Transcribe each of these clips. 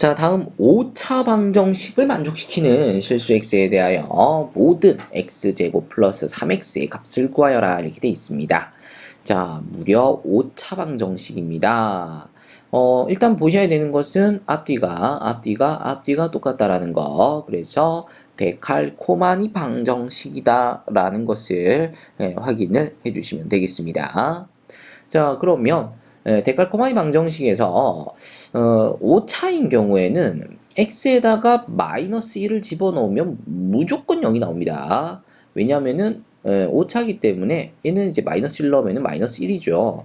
자, 다음 5차 방정식을 만족시키는 실수 x에 대하여 모든 x제곱 플러스 3x의 값을 구하여라 이렇게 되어 있습니다. 자, 무려 5차 방정식입니다. 어, 일단 보셔야 되는 것은 앞뒤가, 앞뒤가, 앞뒤가 똑같다라는 거. 그래서 데칼코마니 방정식이다라는 것을 예, 확인을 해주시면 되겠습니다. 자, 그러면 예, 데칼코마니 방정식에서 어, 5차인 경우에는 x에다가 마이너스 1을 집어넣으면 무조건 0이 나옵니다. 왜냐하면은 예, 5차기 때문에 얘는 이제 마이너스 1 넣으면 마이너스 1이죠.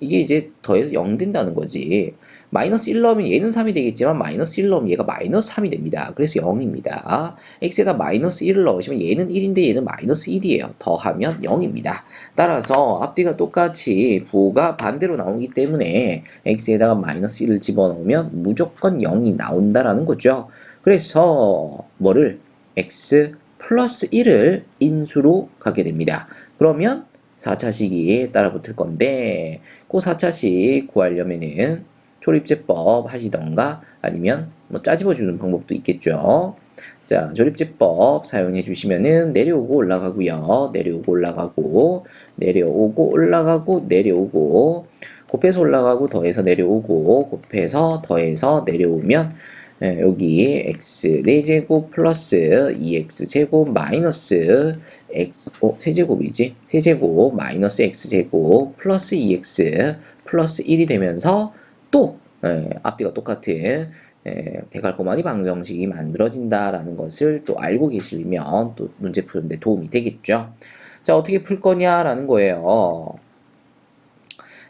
이게 이제 더해서 0 된다는 거지. 마이너스 1 넣으면 얘는 3이 되겠지만 마이너스 1 넣으면 얘가 마이너스 3이 됩니다. 그래서 0입니다. x에다 마이너스 1을 넣으시면 얘는 1인데 얘는 마이너스 1이에요. 더하면 0입니다. 따라서 앞뒤가 똑같이 부호가 반대로 나오기 때문에 x에다가 마이너스 1을 집어넣으면 무조건 0이 나온다라는 거죠. 그래서 뭐를 x 플러스 1을 인수로 가게 됩니다. 그러면 4차식이 따라붙을 건데 그 4차식 구하려면은 조립제법 하시던가 아니면 뭐 짜집어 주는 방법도 있겠죠. 자, 조립제법 사용해 주시면은 내려오고 올라가고요. 내려오고 올라가고 내려오고 올라가고 내려오고 곱해서 올라가고 더해서 내려오고 곱해서 더해서 내려오면 네, 여기 x 4제곱 플러스 2x제곱 마이너스 x 어, 세제곱이지 세제곱 마이너스 x제곱 플러스 2x 플러스 1이 되면서 또 예, 앞뒤가 똑같은 예, 대갈코마니 방정식이 만들어진다라는 것을 또 알고 계시면 또 문제 푸는데 도움이 되겠죠. 자 어떻게 풀 거냐라는 거예요.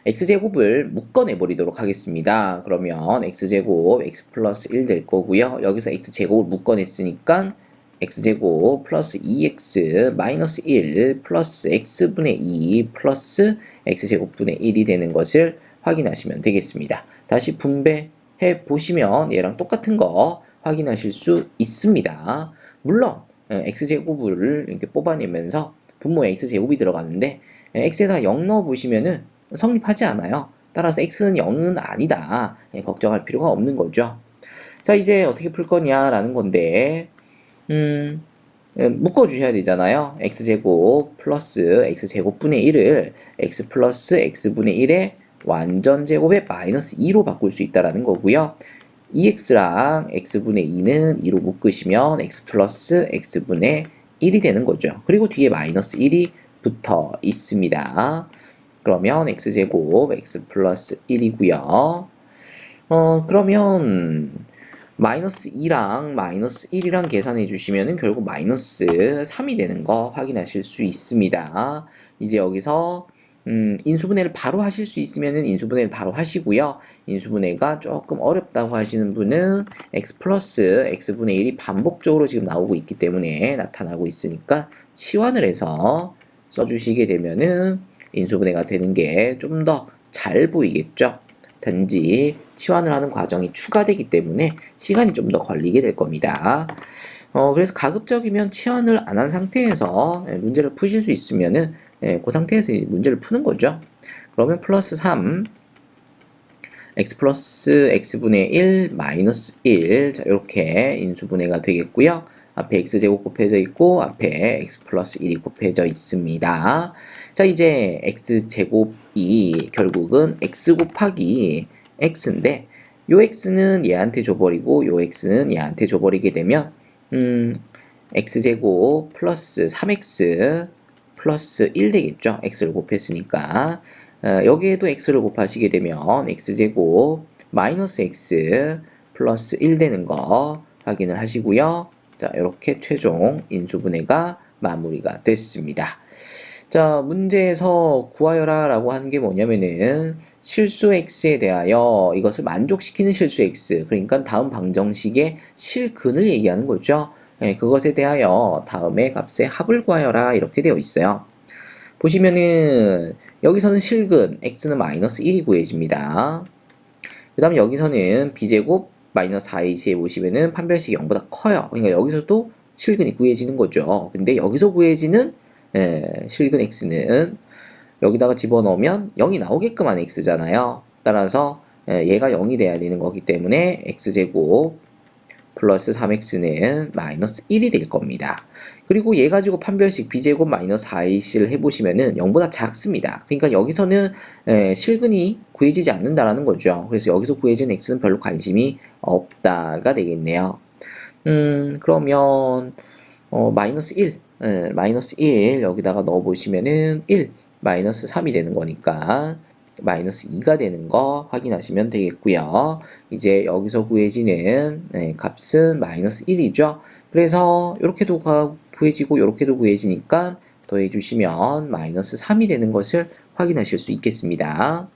X제곱을 묶어내버리도록 하겠습니다. 그러면 x제곱 x 플러스 1 될 거고요. 여기서 x제곱을 묶어냈으니까 x제곱 플러스 2x 마이너스 1 플러스 x분의 2 플러스 x제곱분의 1이 되는 것을 확인하시면 되겠습니다. 다시 분배해 보시면 얘랑 똑같은 거 확인하실 수 있습니다. 물론 x제곱을 이렇게 뽑아내면서 분모에 x제곱이 들어가는데 x에다 0 넣어 보시면은 성립하지 않아요. 따라서 x는 0은 아니다. 예, 걱정할 필요가 없는 거죠. 자, 이제 어떻게 풀 거냐라는 건데, 음, 예, 묶어주셔야 되잖아요. x제곱 플러스 x제곱분의 1을 x 플러스 x분의 1의 완전 제곱의 마이너스 2로 바꿀 수 있다라는 거고요. 2x랑 x분의 2는 2로 묶으시면 x 플러스 x분의 1이 되는 거죠. 그리고 뒤에 마이너스 1이 붙어 있습니다. 그러면 x제곱 x 플러스 1이고요. 어, 그러면 마이너스 2랑 마이너스 1이랑 계산해 주시면 결국 마이너스 3이 되는 거 확인하실 수 있습니다. 이제 여기서 음, 인수분해를 바로 하실 수 있으면 인수분해를 바로 하시고요. 인수분해가 조금 어렵다고 하시는 분은 x 플러스 x분의 1이 반복적으로 지금 나오고 있기 때문에 나타나고 있으니까 치환을 해서 써주시게 되면은 인수분해가 되는 게 좀 더 잘 보이겠죠. 단지 치환을 하는 과정이 추가되기 때문에 시간이 좀 더 걸리게 될 겁니다. 어, 그래서 가급적이면 치환을 안 한 상태에서 예, 문제를 푸실 수 있으면은 예, 그 상태에서 문제를 푸는 거죠. 그러면 플러스 3 x 플러스 x분의 1 마이너스 1 자, 이렇게 인수분해가 되겠고요. 앞에 x제곱 곱해져 있고 앞에 x 플러스 1이 곱해져 있습니다. 자 이제 x제곱이 결국은 x 곱하기 x인데 요 x는 얘한테 줘버리고 요 x는 얘한테 줘버리게 되면 음, x제곱 플러스 3x 플러스 1 되겠죠. x를 곱했으니까 어, 여기에도 x를 곱하시게 되면 x제곱 마이너스 x 플러스 1 되는 거 확인을 하시고요. 자, 이렇게 최종 인수분해가 마무리가 됐습니다. 자, 문제에서 구하여라 라고 하는 게 뭐냐면은 실수 x에 대하여 이것을 만족시키는 실수 x, 그러니까 다음 방정식의 실근을 얘기하는 거죠. 네, 그것에 대하여 다음의 값의 합을 구하여라 이렇게 되어 있어요. 보시면은 여기서는 실근 x는 마이너스 1이 구해집니다. 그 다음 여기서는 b제곱 마이너스 4이시에 보시면은 판별식이 0보다 커요. 그러니까 여기서도 실근이 구해지는 거죠. 근데 여기서 구해지는 예, 실근 x는 여기다가 집어넣으면 0이 나오게끔 한 x잖아요. 따라서 에, 얘가 0이 돼야 되는 거기 때문에 x제곱 플러스 3x는 마이너스 1이 될 겁니다. 그리고 얘 가지고 판별식 b제곱 마이너스 4ac를 해보시면은 0보다 작습니다. 그러니까 여기서는 에, 실근이 구해지지 않는다라는 거죠. 그래서 여기서 구해진 x는 별로 관심이 없다가 되겠네요. 음, 그러면 어, 마이너스 1, 에, 마이너스 1 여기다가 넣어 보시면은 1, 마이너스 3이 되는 거니까 마이너스 2가 되는 거 확인하시면 되겠고요. 이제 여기서 구해지는 네, 값은 마이너스 1이죠. 그래서 이렇게도 구해지고 이렇게도 구해지니까 더해주시면 마이너스 3이 되는 것을 확인하실 수 있겠습니다.